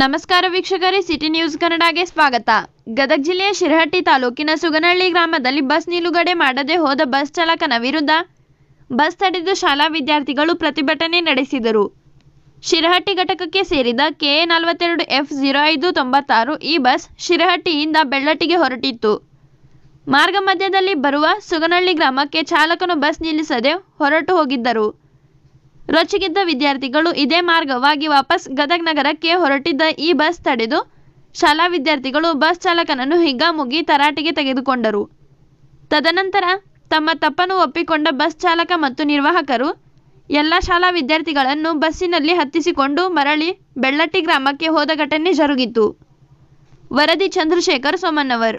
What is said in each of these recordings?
ನಮಸ್ಕಾರ ವೀಕ್ಷಕರೇ, city news ಕನ್ನಡಗೆ ಸ್ವಾಗತ. ಗದಗ ಜಿಲ್ಲೆಯ ಶಿರಹಟ್ಟಿ ತಾಲೂಕಿನ ಸುಗನಹಳ್ಳಿ ಗ್ರಾಮದಲ್ಲಿ ಬಸ್ ನಿಲುಗಡೆ ಮಾಡದೆ ಹೋದ ಬಸ್ ಚಾಲಕನ ವಿರುದ್ಧ ಬಸ್ ತಡೆದು ಶಾಲಾ ವಿದ್ಯಾರ್ಥಿಗಳು ಪ್ರತಿಭಟನೆ ನಡೆಸಿದರು. ಶಿರಹಟ್ಟಿ ಘಟಕಕ್ಕೆ ಸೇರಿದ ಕೆಎ ನಲವತ್ತೆರಡು ಎಫ್ ಜೀರೋ ಐದು ತೊಂಬತ್ತಾರು ಈ ಬಸ್ ಶಿರಹಟ್ಟಿಯಿಂದ ಬೆಳ್ಳಟ್ಟಿಗೆ ಹೊರಟಿತ್ತು. ಮಾರ್ಗ ಮಧ್ಯದಲ್ಲಿ ಬರುವ ಸುಗನಹಳ್ಳಿ ಗ್ರಾಮಕ್ಕೆ ಚಾಲಕನು ಬಸ್ ನಿಲ್ಲಿಸದೆ ಹೊರಟು ಹೋಗಿದ್ದರು. ರೊಚ್ಚಿಗೆದ್ದ ವಿದ್ಯಾರ್ಥಿಗಳು ಇದೇ ಮಾರ್ಗವಾಗಿ ವಾಪಸ್ ಗದಗ್ ನಗರಕ್ಕೆ ಹೊರಟಿದ್ದ ಈ ಬಸ್ ತಡೆದು ಶಾಲಾ ವಿದ್ಯಾರ್ಥಿಗಳು ಬಸ್ ಚಾಲಕನನ್ನು ಹಿಗ್ಗಾಮುಗ್ಗಿ ತರಾಟೆಗೆ ತೆಗೆದುಕೊಂಡರು. ತದನಂತರ ತಮ್ಮ ತಪ್ಪನ್ನು ಒಪ್ಪಿಕೊಂಡ ಬಸ್ ಚಾಲಕ ಮತ್ತು ನಿರ್ವಾಹಕರು ಎಲ್ಲ ಶಾಲಾ ವಿದ್ಯಾರ್ಥಿಗಳನ್ನು ಬಸ್ಸಿನಲ್ಲಿ ಹತ್ತಿಸಿಕೊಂಡು ಮರಳಿ ಬೆಳ್ಳಟ್ಟಿ ಗ್ರಾಮಕ್ಕೆ ಹೋದ ಘಟನೆ ಜರುಗಿತು. ವರದಿ ಚಂದ್ರಶೇಖರ್ ಸೋಮಣ್ಣವರ್.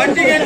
ಒಂಟಿಗೆ